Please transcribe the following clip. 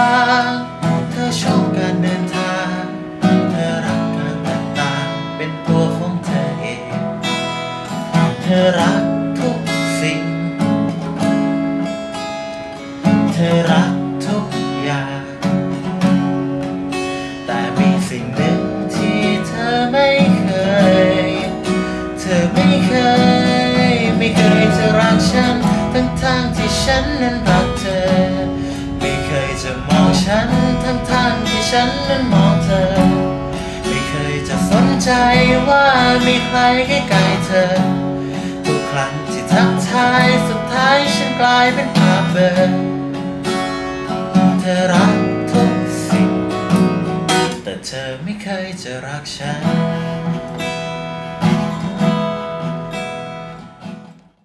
ว่า เธอชอบการเดินทาง เธอรักการแตกต่างเป็นตัวของเธอเอง เธอรักทุกสิ่ง เธอรักทุกอย่าง แต่มีสิ่งหนึ่งที่เธอไม่เคย เธอไม่เคย ไม่เคยจะรักฉัน ทั้งทางที่ฉันนั้นรัก ฉันทั้งทางที่ฉันนั้นมองเธอ ไม่เคยจะสนใจว่ามีใครใกล้ๆเธอ ทุกครั้งที่ทักทายสุดท้ายฉันกลายเป็นภาพเบลอเธอรักทุกสิ่ง แต่เธอไม่เคยจะรักฉัน